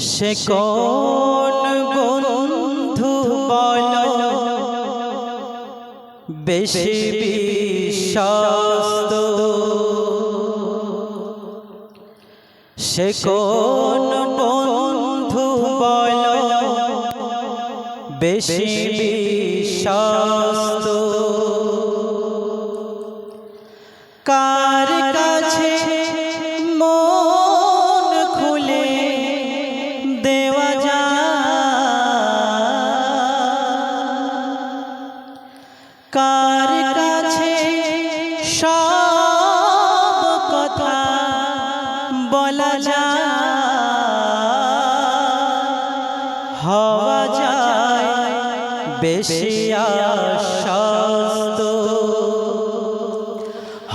সে কোন বন্ধু বল? বেশি বিশ্বস্ত। সে কোন বন্ধু বল? বেশি বিশ্বস্ত। বেশি আশ্বস্ত।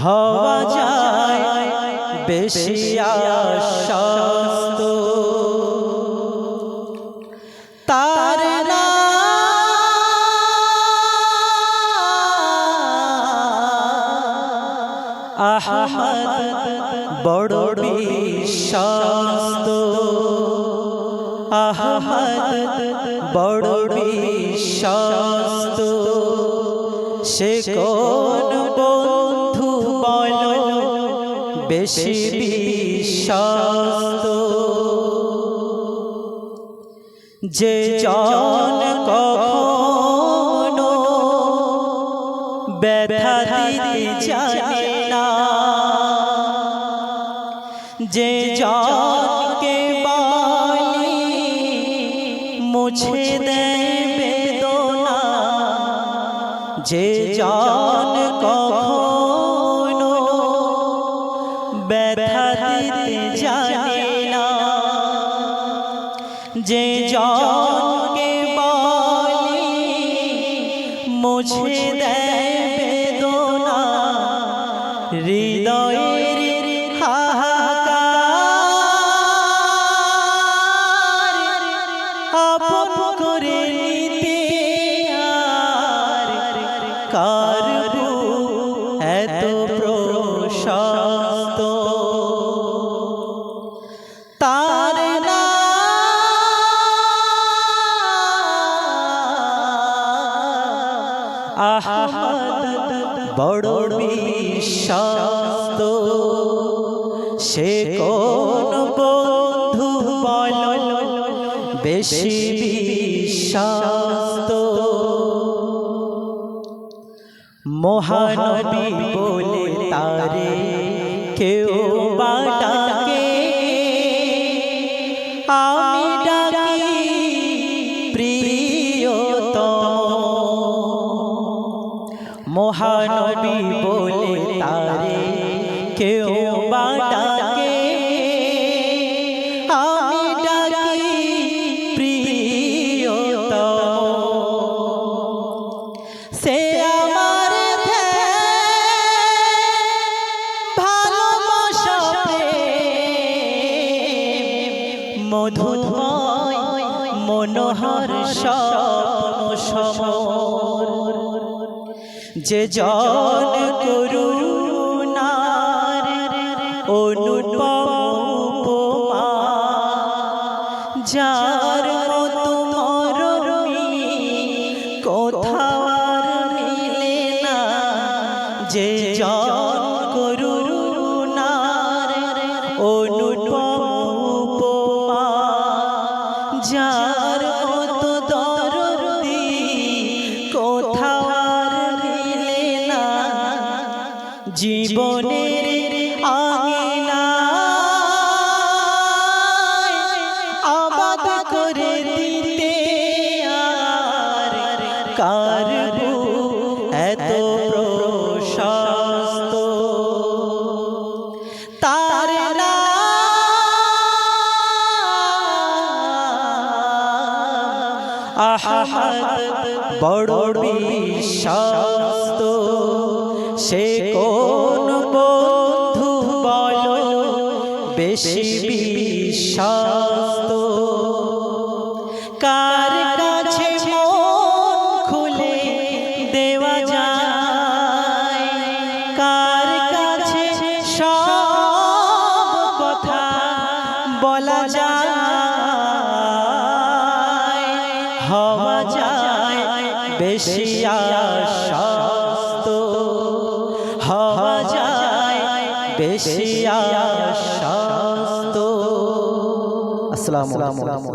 হওয়া যায় বেশি আশ্বস্ত। তার আহমদ বড় বিশ্বস্ত। আহমদ বড় বিশ্বস্ত। সে কোন বন্ধু বল? বেশি বিশ্বস্ত। যে জন কখনো ব্যথা দিতে জানে না। যে জনকে যে জন কখনো ব্যথা দিতে জানে না। যে জনকে বলি মুছে দেয় বেদনা হৃদয়ের কার এত প্রশস্ত। তার আহমদ বড় বিশ্বস্ত। সে কোন বন্ধু বেশি বিশ্বস্ত। মহানবী বলে তারে কেউ বাটাকে। আমি ডাকি প্রিয়তম। মহানবী বলে তারে কেউ বাটাকে। মধুময় মনোহর স্বপ্ন যে জন করুণার অনুপম উপমা যার মতো অনুপম জীবনের আঙিনা আবাদ করে দিতে আর কার এত প্রশস্ত? তার আহমদ বড় বিশ্বস্ত বেশি বিশ্বস্ত। কার কাছে খুলে দেওয়া যায়? কার কাছে সব কথা বলা যায়? হওয়া যায় বেশি আশাস্ত ഇസ്ലാമോ